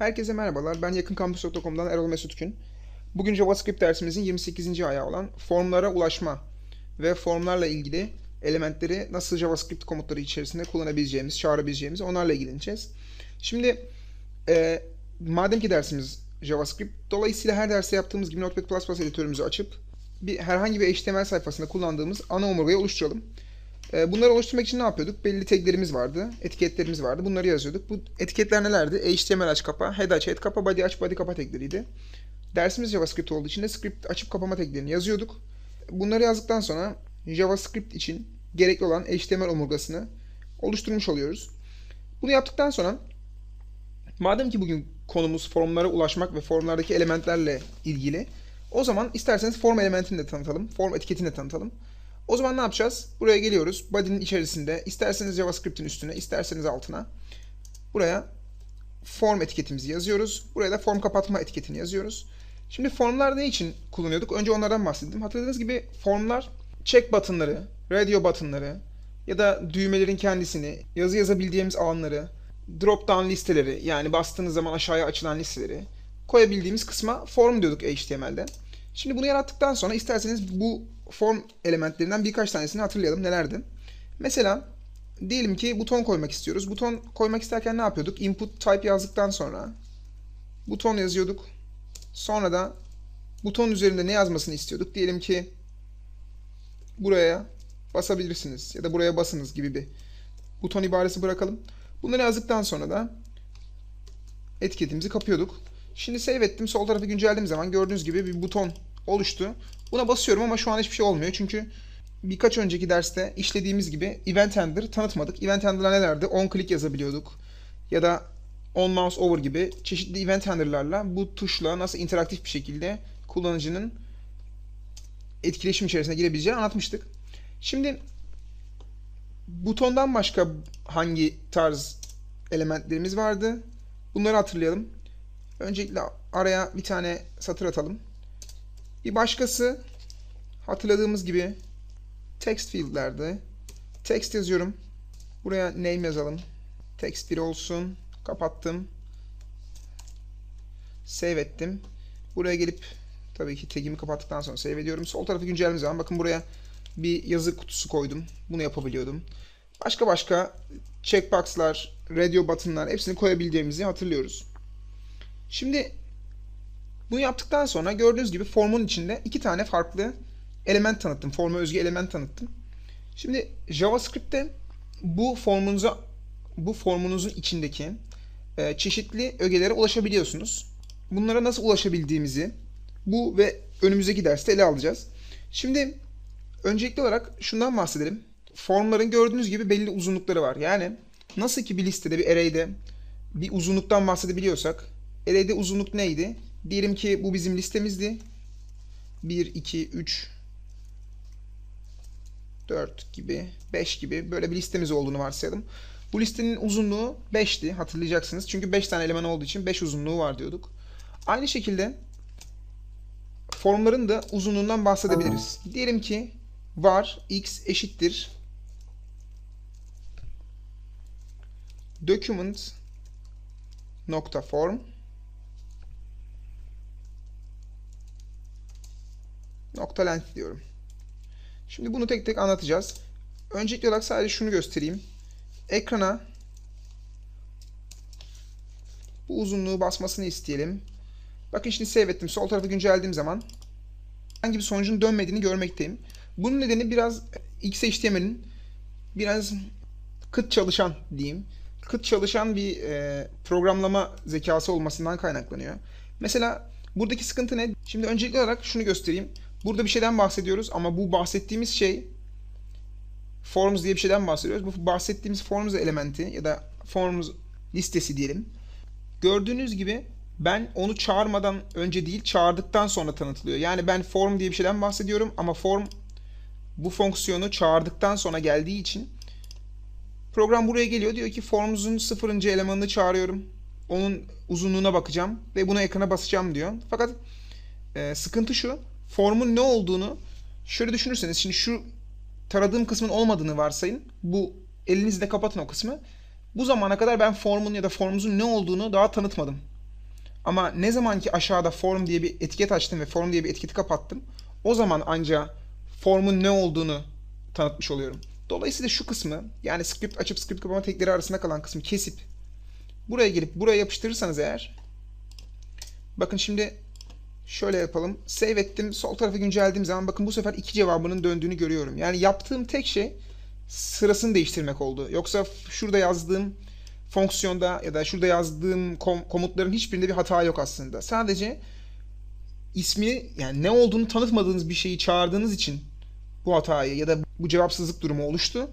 Herkese merhabalar. Ben yakınkampüs.com'dan Erol Mesut Gün. Bugün JavaScript dersimizin 28. ayağı olan formlara ulaşma ve formlarla ilgili elementleri nasıl JavaScript komutları içerisinde kullanabileceğimiz, çağırabileceğimiz onlarla ilgileneceğiz. Şimdi e, madem ki dersimiz JavaScript, dolayısıyla her derste yaptığımız gibi Notepad++ editörümüzü açıp bir herhangi bir HTML sayfasında kullandığımız ana omurgayı oluşturalım. E, Bunları oluşturmak için ne yapıyorduk? Belli taglerimiz vardı, etiketlerimiz vardı. Bunları yazıyorduk. Bu etiketler nelerdi? HTML aç kapa, head aç head kapa, body aç body kapa tagleriydi. Dersimiz JavaScript olduğu için de script açıp kapama taglerini yazıyorduk. Bunları yazdıktan sonra JavaScript için gerekli olan HTML omurgasını oluşturmuş oluyoruz. Bunu yaptıktan sonra madem ki bugün konumuz formlara ulaşmak ve formlardaki elementlerle ilgili o zaman isterseniz form elementini de tanıtalım, form etiketini de tanıtalım. O zaman ne yapacağız? Buraya geliyoruz. Body'nin içerisinde isterseniz JavaScript'in üstüne, isterseniz altına. Buraya form etiketimizi yazıyoruz. Buraya da form kapatma etiketini yazıyoruz. Şimdi formlar ne için kullanıyorduk? Önce onlardan bahsedeyim. Hatırladığınız gibi formlar check buttonları, radio buttonları ya da düğmelerin kendisini, yazı yazabildiğimiz alanları, drop down listeleri yani bastığınız zaman aşağıya açılan listeleri koyabildiğimiz kısma form diyorduk HTML'de. Şimdi bunu yarattıktan sonra isterseniz bu form elementlerinden birkaç tanesini hatırlayalım. Nelerdi? Mesela diyelim ki buton koymak istiyoruz. Buton koymak isterken ne yapıyorduk? Input type yazdıktan sonra buton yazıyorduk. Sonra da buton üzerinde ne yazmasını istiyorduk? Diyelim ki buraya basabilirsiniz ya da buraya basınız gibi bir buton ibaresi bırakalım. Bunları yazdıktan sonra da etiketimizi kapıyorduk. Şimdi save ettim. Sol tarafı güncellediğim zaman gördüğünüz gibi bir buton oluştu. Buna basıyorum ama şu an hiçbir şey olmuyor. Çünkü birkaç önceki derste işlediğimiz gibi Event Handler tanıtmadık. Event Handler nelerdi? On click yazabiliyorduk. Ya da on mouse over gibi çeşitli event handler'larla bu tuşla nasıl interaktif bir şekilde kullanıcının etkileşim içerisine girebileceğini anlatmıştık. Şimdi butondan başka hangi tarz elementlerimiz vardı? Bunları hatırlayalım. Öncelikle araya bir tane satır atalım. Bir başkası hatırladığımız gibi text field'lerdi. Text yazıyorum. Buraya name yazalım. Text 1 olsun. Kapattım. Save ettim. Buraya gelip tabii ki tagimi kapattıktan sonra save ediyorum. Sol tarafı güncellediğim zaman bakın buraya bir yazı kutusu koydum. Bunu yapabiliyordum. Başka başka checkbox'lar, radio button'lar hepsini koyabildiğimizi hatırlıyoruz. Şimdi bunu yaptıktan sonra gördüğünüz gibi formun içinde iki tane farklı element tanıttım. Forma özgü element tanıttım. Şimdi JavaScript'te bu formunuza bu formunuzun içindeki e, çeşitli ögelere ulaşabiliyorsunuz. Bunlara nasıl ulaşabildiğimizi bu ve önümüzdeki derste ele alacağız. Şimdi öncelikli olarak şundan bahsedelim. Formların gördüğünüz gibi belli uzunlukları var. Yani nasıl ki bir listede bir array'de bir uzunluktan bahsedebiliyorsak array'de uzunluk neydi? Diyelim ki bu bizim listemizdi. 1, 2, 3, 4 gibi, 5 gibi böyle bir listemiz olduğunu varsayalım. Bu listenin uzunluğu 5'ti hatırlayacaksınız. Çünkü 5 tane eleman olduğu için 5 uzunluğu var diyorduk. Aynı şekilde formların da uzunluğundan bahsedebiliriz. Diyelim ki var x eşittir document nokta form nokta length diyorum. Şimdi bunu tek tek anlatacağız. Öncelikli olarak sadece şunu göstereyim. Ekrana bu uzunluğu basmasını isteyelim. Bakın şimdi save ettim. Sol tarafı güncellediğim zaman herhangi bir sonucun dönmediğini görmekteyim. Bunun nedeni biraz XHTML'in biraz kıt çalışan diyeyim. Kıt çalışan bir e, programlama zekası olmasından kaynaklanıyor. Mesela buradaki sıkıntı ne? Şimdi öncelikli olarak şunu göstereyim. Burada bir şeyden bahsediyoruz ama bu bahsettiğimiz şey forms diye bir şeyden bahsediyoruz. Bu bahsettiğimiz forms elementi ya da forms listesi diyelim. Gördüğünüz gibi ben onu çağırmadan önce değil çağırdıktan sonra tanıtılıyor. Yani ben form diye bir şeyden bahsediyorum ama form bu fonksiyonu çağırdıktan sonra geldiği için program buraya geliyor. Diyor ki formumuzun sıfırıncı elemanını çağırıyorum. Onun uzunluğuna bakacağım ve bunu ekrana basacağım diyor. Fakat e, sıkıntı şu. Formun ne olduğunu şöyle düşünürseniz şimdi şu taradığım kısmın olmadığını varsayın. Bu elinizle kapatın o kısmı. Bu zamana kadar ben formun ya da formumuzun ne olduğunu daha tanıtmadım. Ama ne zaman ki aşağıda form diye bir etiket açtım ve form diye bir etiketi kapattım, o zaman ancak formun ne olduğunu tanıtmış oluyorum. Dolayısıyla şu kısmı yani script açıp script kapama tekleri arasında kalan kısmı kesip buraya gelip buraya yapıştırırsanız eğer bakın şimdi şöyle yapalım. Save ettim. Sol tarafı güncellediğim zaman bakın bu sefer iki cevabının döndüğünü görüyorum. Yani yaptığım tek şey sırasını değiştirmek oldu. Yoksa şurada yazdığım fonksiyonda ya da şurada yazdığım kom- komutların hiçbirinde bir hata yok aslında. Sadece ismi yani ne olduğunu tanıtmadığınız bir şeyi çağırdığınız için bu hatayı ya da bu cevapsızlık durumu oluştu.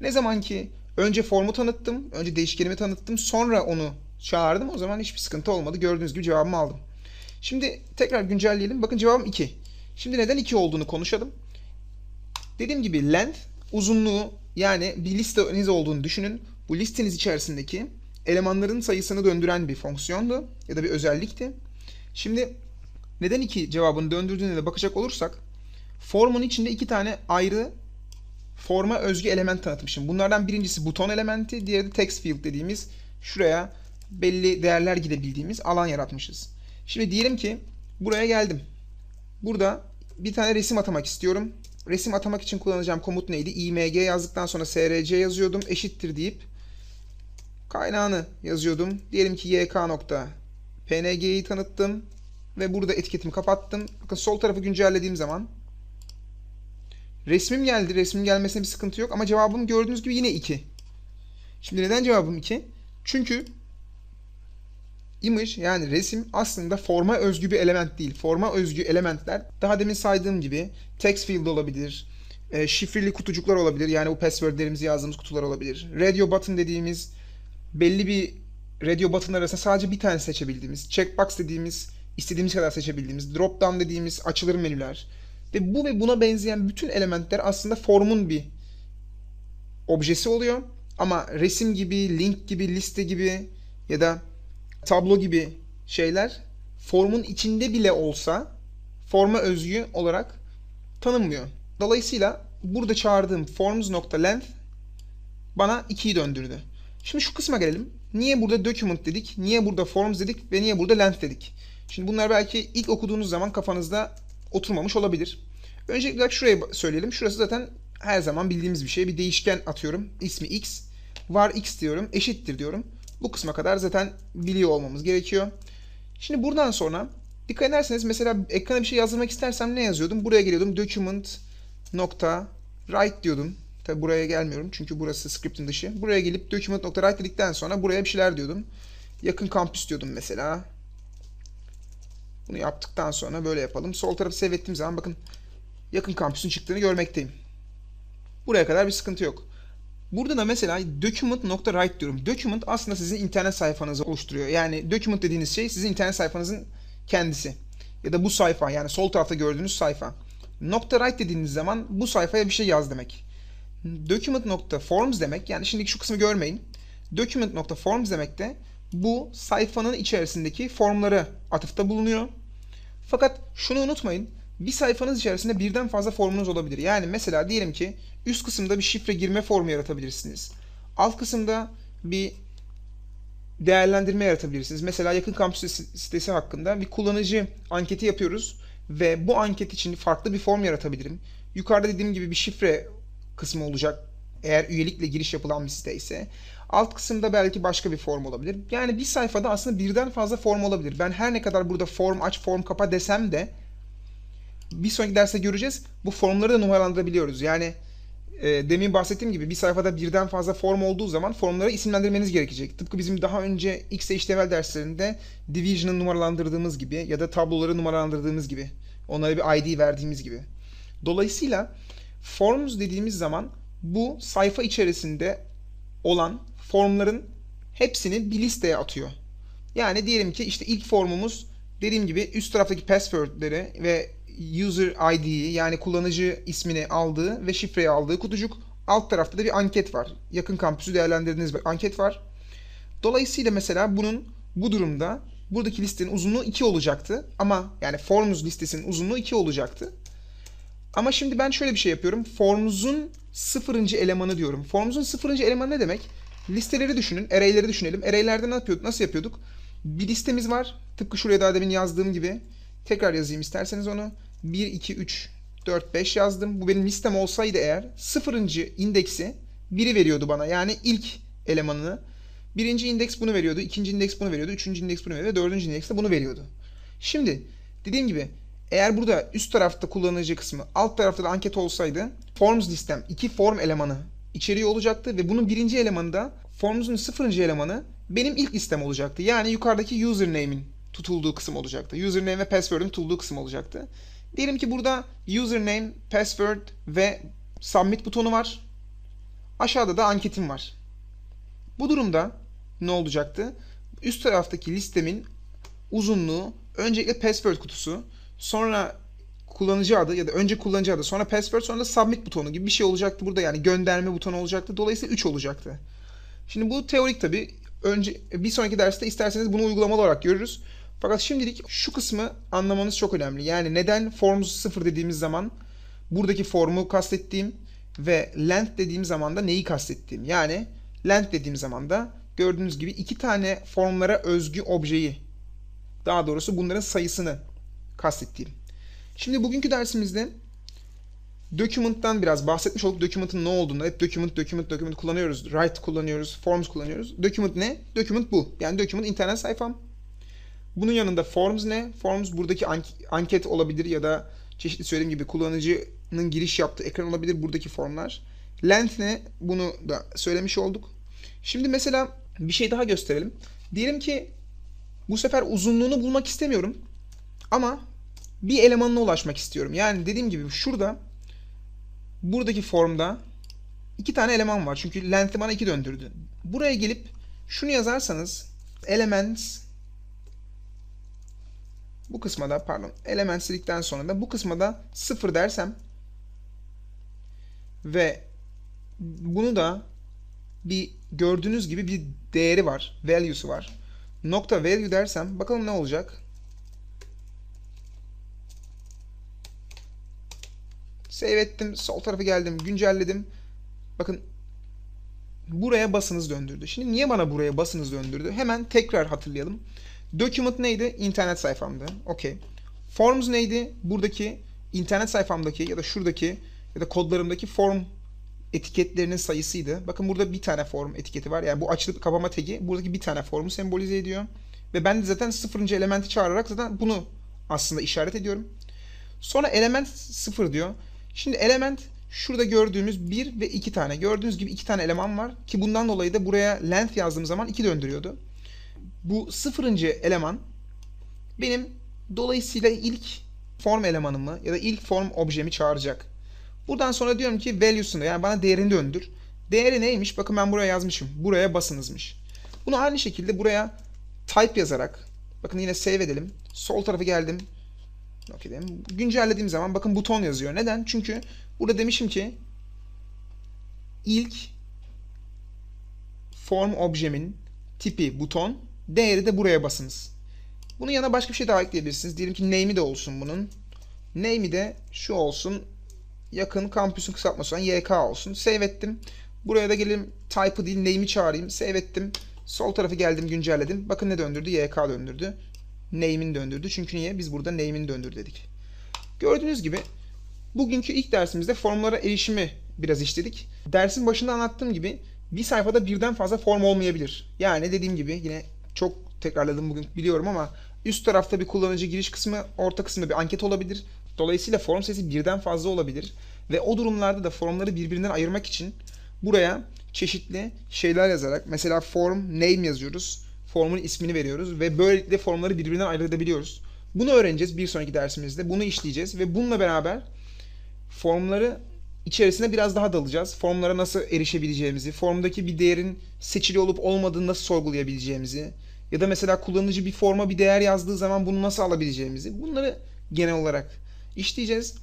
Ne zaman ki önce formu tanıttım, önce değişkenimi tanıttım, sonra onu çağırdım o zaman hiçbir sıkıntı olmadı. Gördüğünüz gibi cevabımı aldım. Şimdi tekrar güncelleyelim. Bakın cevabım 2. Şimdi neden 2 olduğunu konuşalım. Dediğim gibi length uzunluğu yani bir listeniz olduğunu düşünün. Bu listeniz içerisindeki elemanların sayısını döndüren bir fonksiyondu ya da bir özellikti. Şimdi neden 2 cevabını döndürdüğüne de bakacak olursak formun içinde iki tane ayrı forma özgü element tanıtmışım. Bunlardan birincisi buton elementi, diğeri de text field dediğimiz şuraya belli değerler gidebildiğimiz alan yaratmışız. Şimdi diyelim ki buraya geldim. Burada bir tane resim atamak istiyorum. Resim atamak için kullanacağım komut neydi? img yazdıktan sonra src yazıyordum. Eşittir deyip kaynağını yazıyordum. Diyelim ki yk.png'yi tanıttım. Ve burada etiketimi kapattım. Bakın sol tarafı güncellediğim zaman resmim geldi. Resmin gelmesine bir sıkıntı yok. Ama cevabım gördüğünüz gibi yine 2. Şimdi neden cevabım 2? Çünkü image yani resim aslında forma özgü bir element değil. Forma özgü elementler daha demin saydığım gibi text field olabilir, e, şifreli kutucuklar olabilir. Yani bu passwordlerimizi yazdığımız kutular olabilir. Radio button dediğimiz belli bir radio button arasında sadece bir tane seçebildiğimiz, checkbox dediğimiz istediğimiz kadar seçebildiğimiz, drop down dediğimiz açılır menüler ve bu ve buna benzeyen bütün elementler aslında formun bir objesi oluyor. Ama resim gibi, link gibi, liste gibi ya da tablo gibi şeyler formun içinde bile olsa forma özgü olarak tanınmıyor. Dolayısıyla burada çağırdığım forms.length bana 2'yi döndürdü. Şimdi şu kısma gelelim. Niye burada document dedik, niye burada forms dedik ve niye burada length dedik? Şimdi bunlar belki ilk okuduğunuz zaman kafanızda oturmamış olabilir. Öncelikle şuraya söyleyelim. Şurası zaten her zaman bildiğimiz bir şey. Bir değişken atıyorum. İsmi x. Var x diyorum. Eşittir diyorum. Bu kısma kadar zaten biliyor olmamız gerekiyor. Şimdi buradan sonra dikkat ederseniz mesela ekrana bir şey yazdırmak istersem ne yazıyordum? Buraya geliyordum. Document nokta write diyordum. Tabi buraya gelmiyorum çünkü burası script'in dışı. Buraya gelip document nokta write dedikten sonra buraya bir şeyler diyordum. Yakın kampüs diyordum mesela. Bunu yaptıktan sonra böyle yapalım. Sol tarafı save ettiğim zaman bakın yakın kampüsün çıktığını görmekteyim. Buraya kadar bir sıkıntı yok. Burada da mesela document.write diyorum. Document aslında sizin internet sayfanızı oluşturuyor. Yani document dediğiniz şey sizin internet sayfanızın kendisi. Ya da bu sayfa yani sol tarafta gördüğünüz sayfa. Nokta write dediğiniz zaman bu sayfaya bir şey yaz demek. Document.forms demek yani şimdiki şu kısmı görmeyin. Document.forms demek de bu sayfanın içerisindeki formları atıfta bulunuyor. Fakat şunu unutmayın. Bir sayfanız içerisinde birden fazla formunuz olabilir. Yani mesela diyelim ki üst kısımda bir şifre girme formu yaratabilirsiniz. Alt kısımda bir değerlendirme yaratabilirsiniz. Mesela yakın kampüs sitesi hakkında bir kullanıcı anketi yapıyoruz ve bu anket için farklı bir form yaratabilirim. Yukarıda dediğim gibi bir şifre kısmı olacak eğer üyelikle giriş yapılan bir site ise. Alt kısımda belki başka bir form olabilir. Yani bir sayfada aslında birden fazla form olabilir. Ben her ne kadar burada form aç, form kapa desem de bir sonraki derste göreceğiz. Bu formları da numaralandırabiliyoruz. Yani e, demin bahsettiğim gibi bir sayfada birden fazla form olduğu zaman formları isimlendirmeniz gerekecek. Tıpkı bizim daha önce XHTML derslerinde division'ı numaralandırdığımız gibi ya da tabloları numaralandırdığımız gibi. Onlara bir ID verdiğimiz gibi. Dolayısıyla forms dediğimiz zaman bu sayfa içerisinde olan formların hepsini bir listeye atıyor. Yani diyelim ki işte ilk formumuz dediğim gibi üst taraftaki password'leri ve user ID'yi yani kullanıcı ismini aldığı ve şifreyi aldığı kutucuk. Alt tarafta da bir anket var. Yakın kampüsü değerlendirdiğiniz bir anket var. Dolayısıyla mesela bunun bu durumda buradaki listenin uzunluğu 2 olacaktı. Ama yani forms listesinin uzunluğu 2 olacaktı. Ama şimdi ben şöyle bir şey yapıyorum. Forms'un sıfırıncı elemanı diyorum. Forms'un sıfırıncı elemanı ne demek? Listeleri düşünün, array'leri düşünelim. Array'lerde ne yapıyorduk? Nasıl yapıyorduk? Bir listemiz var. Tıpkı şuraya daha demin yazdığım gibi tekrar yazayım isterseniz onu. 1, 2, 3, 4, 5 yazdım. Bu benim listem olsaydı eğer sıfırıncı indeksi biri veriyordu bana. Yani ilk elemanını. Birinci indeks bunu veriyordu. ikinci indeks bunu veriyordu. Üçüncü indeks bunu veriyordu. Dördüncü indeks de bunu veriyordu. Şimdi dediğim gibi eğer burada üst tarafta kullanıcı kısmı, alt tarafta da anket olsaydı forms listem iki form elemanı içeriği olacaktı ve bunun birinci elemanı da formumuzun sıfırıncı elemanı benim ilk listem olacaktı. Yani yukarıdaki username'in tutulduğu kısım olacaktı. Username ve password'ün tutulduğu kısım olacaktı. Diyelim ki burada username, password ve submit butonu var. Aşağıda da anketim var. Bu durumda ne olacaktı? Üst taraftaki listemin uzunluğu öncelikle password kutusu, sonra kullanıcı adı ya da önce kullanıcı adı, sonra password, sonra da submit butonu gibi bir şey olacaktı burada. Yani gönderme butonu olacaktı. Dolayısıyla 3 olacaktı. Şimdi bu teorik tabii. Önce bir sonraki derste isterseniz bunu uygulamalı olarak görürüz. Fakat şimdilik şu kısmı anlamanız çok önemli. Yani neden forms 0 dediğimiz zaman buradaki formu kastettiğim ve length dediğim zaman da neyi kastettiğim. Yani length dediğim zaman da gördüğünüz gibi iki tane formlara özgü objeyi daha doğrusu bunların sayısını kastettiğim. Şimdi bugünkü dersimizde document'tan biraz bahsetmiş olduk. Document'ın ne olduğunu, hep document, document, document kullanıyoruz. Write kullanıyoruz, forms kullanıyoruz. Document ne? Document bu. Yani document internet sayfam. Bunun yanında forms ne? Forms buradaki ank- anket olabilir ya da çeşitli söylediğim gibi kullanıcının giriş yaptığı ekran olabilir buradaki formlar. Length ne? Bunu da söylemiş olduk. Şimdi mesela bir şey daha gösterelim. Diyelim ki bu sefer uzunluğunu bulmak istemiyorum. Ama bir elemanına ulaşmak istiyorum. Yani dediğim gibi şurada buradaki formda iki tane eleman var. Çünkü length'i bana iki döndürdü. Buraya gelip şunu yazarsanız elements bu kısma da pardon elements dedikten sonra da bu kısma da sıfır dersem ve bunu da bir gördüğünüz gibi bir değeri var. Value'su var. Nokta value dersem bakalım ne olacak? Save ettim. Sol tarafı geldim. Güncelledim. Bakın buraya basınız döndürdü. Şimdi niye bana buraya basınız döndürdü? Hemen tekrar hatırlayalım. Document neydi? İnternet sayfamdı. Okey. Forms neydi? Buradaki internet sayfamdaki ya da şuradaki ya da kodlarımdaki form etiketlerinin sayısıydı. Bakın burada bir tane form etiketi var. Yani bu açılıp kapama tagi buradaki bir tane formu sembolize ediyor. Ve ben de zaten sıfırıncı elementi çağırarak zaten bunu aslında işaret ediyorum. Sonra element sıfır diyor. Şimdi element şurada gördüğümüz bir ve iki tane. Gördüğünüz gibi iki tane eleman var. Ki bundan dolayı da buraya length yazdığım zaman iki döndürüyordu. Bu sıfırıncı eleman benim dolayısıyla ilk form elemanımı ya da ilk form objemi çağıracak. Buradan sonra diyorum ki value'sunu yani bana değerini döndür. Değeri neymiş? Bakın ben buraya yazmışım. Buraya basınızmış. Bunu aynı şekilde buraya type yazarak bakın yine save edelim. Sol tarafı geldim. Okay dedim. Güncellediğim zaman bakın buton yazıyor. Neden? Çünkü burada demişim ki ilk form objemin tipi buton, değeri de buraya basınız. Bunun yanına başka bir şey daha ekleyebilirsiniz. Diyelim ki name'i de olsun bunun. Name'i de şu olsun. Yakın kampüsün kısaltması olan YK olsun. Save ettim. Buraya da gelin type'ı değil name'i çağırayım. Save ettim. Sol tarafı geldim güncelledim. Bakın ne döndürdü? YK döndürdü. Name'in döndürdü. Çünkü niye? Biz burada name'in döndür dedik. Gördüğünüz gibi bugünkü ilk dersimizde formlara erişimi biraz işledik. Dersin başında anlattığım gibi bir sayfada birden fazla form olmayabilir. Yani dediğim gibi yine çok tekrarladım bugün biliyorum ama üst tarafta bir kullanıcı giriş kısmı, orta kısmında bir anket olabilir. Dolayısıyla form sayısı birden fazla olabilir. Ve o durumlarda da formları birbirinden ayırmak için buraya çeşitli şeyler yazarak mesela form name yazıyoruz. Formun ismini veriyoruz ve böylelikle formları birbirinden ayırt edebiliyoruz. Bunu öğreneceğiz bir sonraki dersimizde. Bunu işleyeceğiz ve bununla beraber formları içerisine biraz daha dalacağız. Formlara nasıl erişebileceğimizi, formdaki bir değerin seçili olup olmadığını nasıl sorgulayabileceğimizi ya da mesela kullanıcı bir forma bir değer yazdığı zaman bunu nasıl alabileceğimizi bunları genel olarak işleyeceğiz.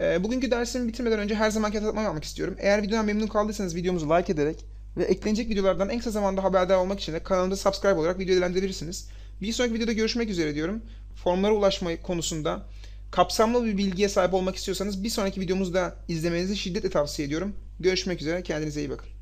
E, bugünkü dersimi bitirmeden önce her zamanki hatırlatmamı yapmak istiyorum. Eğer videodan memnun kaldıysanız videomuzu like ederek ve eklenecek videolardan en kısa zamanda haberdar olmak için de kanalımıza subscribe olarak video ilgilendirebilirsiniz. Bir sonraki videoda görüşmek üzere diyorum. Formlara ulaşma konusunda kapsamlı bir bilgiye sahip olmak istiyorsanız bir sonraki videomuzu da izlemenizi şiddetle tavsiye ediyorum. Görüşmek üzere. Kendinize iyi bakın.